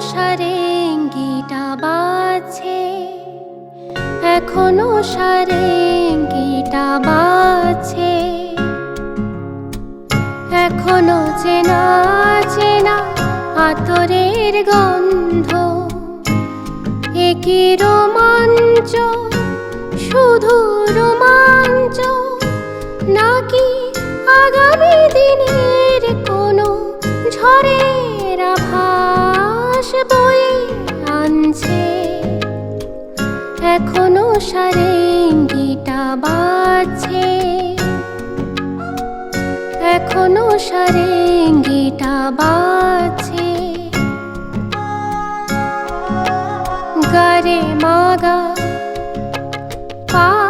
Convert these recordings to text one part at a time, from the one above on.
সারেঙ্গিটা বাজছে। এখনও সারেঙ্গিটা বাজছে। এখনও চেনা চেনা আতরের গন্ধ। একই রোমাঞ্চ? শুধু সারেঙ্গিটা বাজছে। এখনও সারেঙ্গিটা বাজছে। গারে মাগা পারে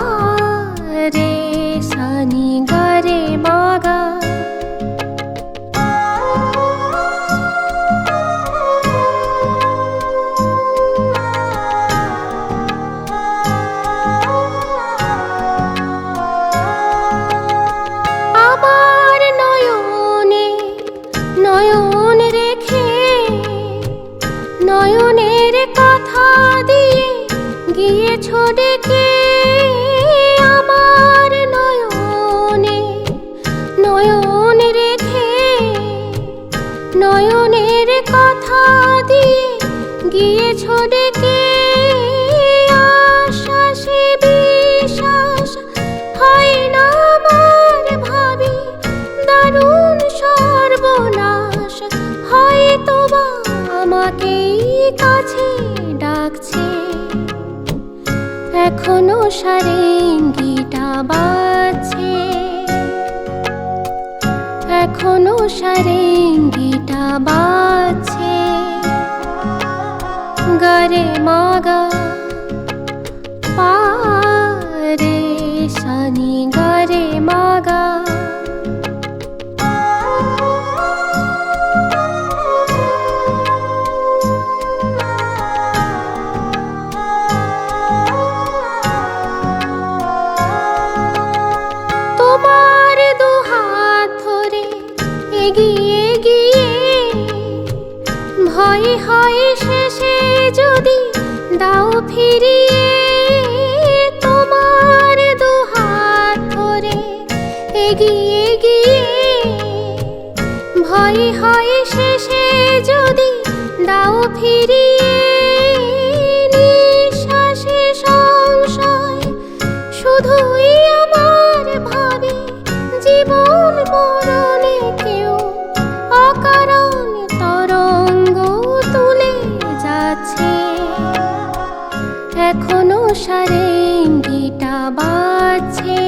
ডেকে আমার নয়নে নয়ন রেখে নয়নের কথা দিয়ে গিয়েছ ডেকে। আশ্বাসে আমার কাছে ডাকছে। এখনও সারেঙ্গিটা বাজছে। এখনও সারেঙ্গিটা বাজছে। গরে মাগা পারে। এগিয়ে গিয়ে ভয়ে হয় শেষে যদি দাও ফিরিয়ে, তোমার দুহাত ধরে এগিয়ে গিয়ে ভয় হয় শেষে যদি দাও ফিরিয়ে এখনও সারেঙ্গিটা বাজছে।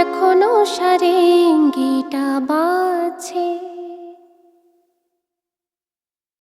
এখনও সারেঙ্গিটা বাজছে।